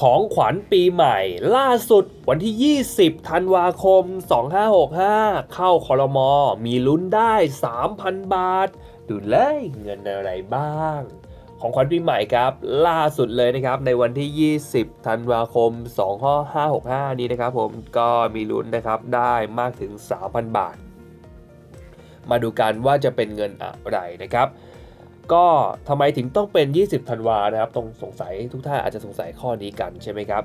ของขวัญปีใหม่ ล่าสุดวันที่ 20 ธันวาคม 2565 เข้าคอรมอมีลุ้นได้ 3,000 บาท ดูเลยเงินอะไรบ้าง ของขวัญปีใหม่ครับ ล่าสุดเลยนะครับ ในวันที่ 20 ธันวาคม 2565 นี้นะครับผมก็มีลุ้นนะครับได้มากถึง 3,000 บาท มาดูกันว่าจะเป็นเงินอะไรนะครับ ก็ทำไมถึงต้องเป็น 20ธันวานะครับ ตรงสงสัยทุกท่านอาจจะสงสัยข้อนี้กันใช่ไหมครับ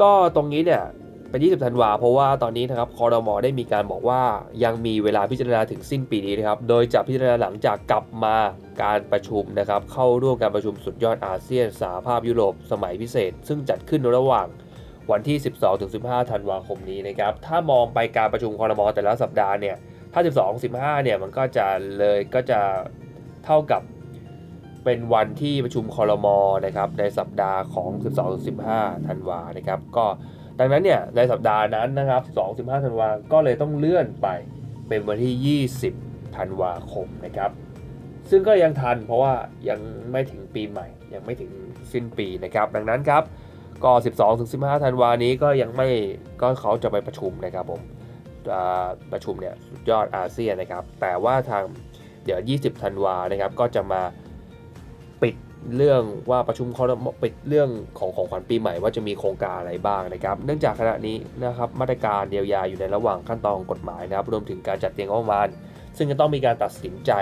ก็ตรงนี้เนี่ยเป็น 20ธันวาเพราะว่าตอนนี้นะครับคอรมอได้มีการบอกว่ายังมีเวลาพิจารณาถึงสิ้นปีนี้นะครับ โดยจะพิจารณาหลังจากกลับมาการประชุมนะครับ เข้าร่วมการประชุมสุดยอดอาเซียนสหภาพยุโรปสมัยพิเศษ ซึ่งจัดขึ้นระหว่างวันที่ 12-15 ธันวาคมนี้นะครับ ถ้ามองไปการประชุมคอรมอแต่ละสัปดาห์เนี่ย ถ้า 12 15 เนี่ยมันก็จะเลยก็จะเท่ากับ เป็นวันที่ประชุมคอรมอนะครับในสัปดาห์ของ 12 15 ธันวานะครับก็ดังนั้นเนี่ยในสัปดาห์นั้นนะครับ2 15 ธันวาก็เลยต้องเลื่อนไปเป็นวันที่ 20 ธันวาคมนะครับซึ่งก็ยังทันเพราะว่ายังไม่ถึงปีใหม่ ยังไม่ถึงสิ้นปีนะครับ ดังนั้นครับก็ 12ถึง15 ธันวานี้ก็ยังไม่ก็เขาจะไปประชุมนะครับผมประชุมเนี่ยยอดอาเซียนนะครับ แต่ว่าทางเดี๋ยว 20 ธันวานะครับก็จะมา เรื่องว่าประชุมคอรมอปิดเรื่องของของขวัญปีใหม่ว่าจะมีโครงการอะไรบ้างนะครับ เนื่องจากขณะนี้นะครับมาตรการเยียวยาอยู่ในระหว่างขั้นตอนของกฎหมายนะครับรวมถึงการจัดเตรียมงบประมาณ ซึ่งจะต้องมีการตัดสินใจ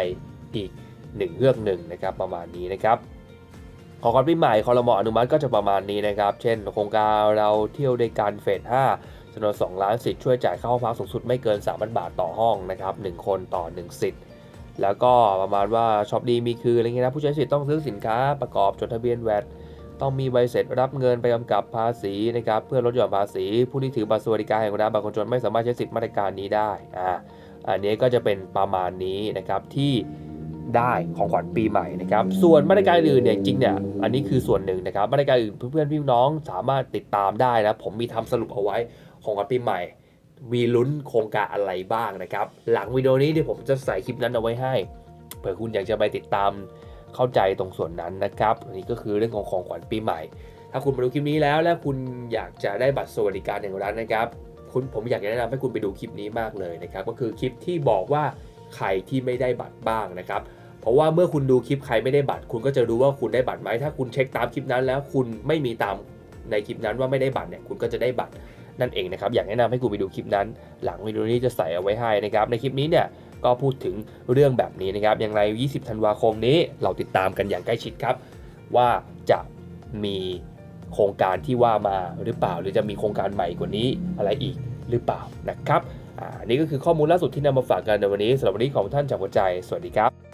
อีกหนึ่งเรื่องหนึ่งนะครับประมาณนี้นะครับของขวัญปีใหม่คอรมออนุมัติก็จะประมาณนี้นะครับ เช่น โครงการเราเที่ยวด้วยกันเฟส5จำนวน2ล้านสิทธิ์ช่วยจ่ายค่าห้องพักสูงสุดไม่เกิน3,000บาทต่อห้องนะครับ1คนต่อ 1 สิทธิ์ แล้วก็ประมาณว่าช็อปดีมีคืออะไรเงี้ยนะผู้ใช้สิทธิ์ต้องซื้อสินค้าประกอบจดทะเบียนแวดต้องมีใบเสร็จรับเงินไปกำกับภาษีนะครับเพื่อลดหย่อนภาษี ผู้ที่ถือบัตรสวัสดิการแห่งรัฐบางคนจนไม่สามารถใช้สิทธิ์มาตรการนี้ได้อ่าอันนี้ก็จะเป็นประมาณนี้นะครับที่ได้ของขวัญปีใหม่นะครับ ส่วนมาตรการอื่นเนี่ยจริงเนี่ยอันนี้คือส่วนหนึ่งนะครับมาตรการอื่นเพื่อนๆพี่น้องสามารถติดตามได้นะผมมีทำสรุปเอาไว้ของขวัญปีใหม่ มีลุ้นโครงการอะไรบ้างนะครับ หลังวิดีโอนี้เดี๋ยวผมจะใส่คลิปนั้นเอาไว้ให้เผื่อคุณอยากจะไปติดตามเข้าใจตรงส่วนนั้นนะครับอันนี้ก็คือเรื่องของของขวัญปีใหม่ ถ้าคุณมาดูคลิปนี้แล้ว และคุณอยากจะได้บัตรสวัสดิการแห่งรัฐนะครับคุณผมอยากจะแนะนำให้คุณไปดูคลิปนี้มากเลยนะครับ ก็คือคลิปที่บอกว่าใครที่ไม่ได้บัตรบ้างนะครับ เพราะว่าเมื่อคุณดูคลิปใครไม่ได้บัตร คุณก็จะรู้ว่าคุณได้บัตรไหมถ้าคุณเช็คตามคลิปนั้นแล้วคุณไม่มีตามในคลิปนั้นว่าไม่ได้บัตรเนี่ยคุณก็จะได้บัตร นั่นเองนะครับอยากแนะนำให้คุณไปดูคลิปนั้น หลังวิดีโอนี้จะใส่เอาไว้ให้นะครับในคลิปนี้เนี่ยก็พูดถึงเรื่องแบบนี้นะครับอย่างไร 20 ธันวาคมนี้เราติดตามกันอย่างใกล้ชิดครับ ว่าจะมีโครงการที่ว่ามาหรือเปล่า หรือจะมีโครงการใหม่กว่านี้อะไรอีกหรือเปล่านะครับอ่านี่ก็คือข้อมูลล่าสุดที่นำมาฝากกันในวันนี้สำหรับวันนี้ของท่านจากหัวใจ สวัสดีครับ